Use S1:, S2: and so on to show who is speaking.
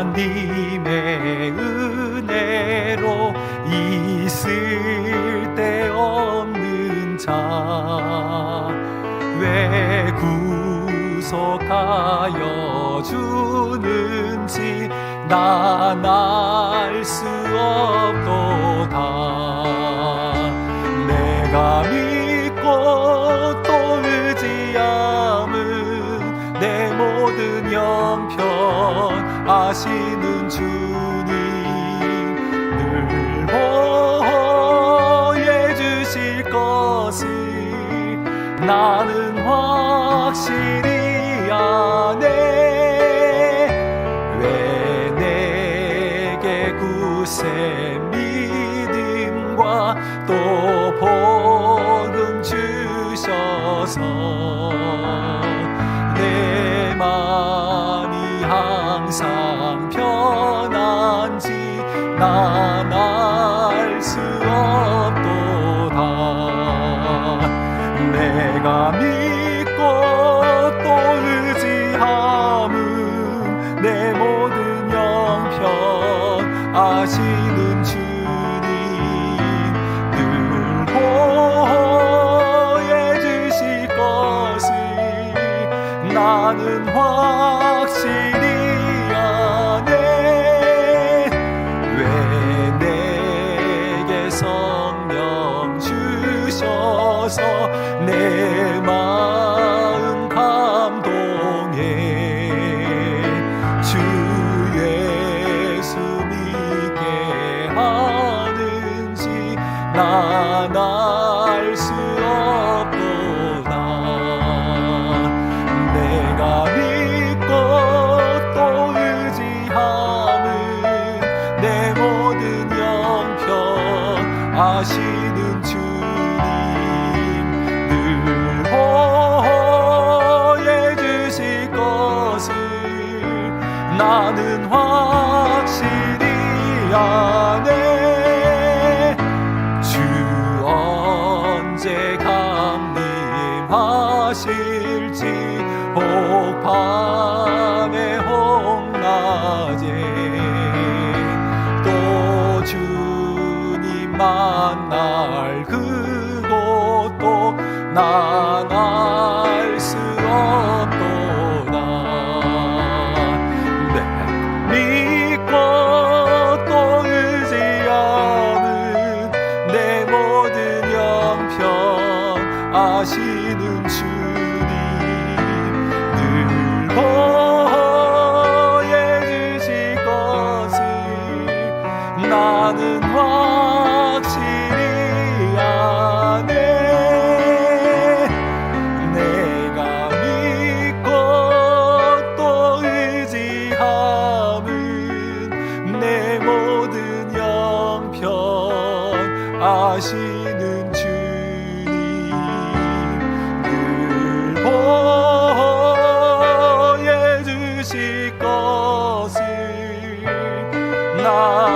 S1: 하나님의 은혜로 있을 데 없는 자 왜 구속하여 주는지 난 알 수 없도다 나는 확실히 아네 왜 내게 굳세 믿음과 또 복음 주셔서 내 마음이 항상 편한지 난 내가 믿고 또 의지함은 내 모든 형편 아시는 주님. 늘 보호해 주실 것을 나는 확 주셔서. 내마 나는 확실히 아네. 주 언제 강림하실지 혹 밤에 혹 낮에 또 주님 만날 그곳도 난 아시는 주님 늘 보호해 주실 것을 나는 확실히 아네. 내가 믿고 또 의지함은 내 모든 형편 아시는 night.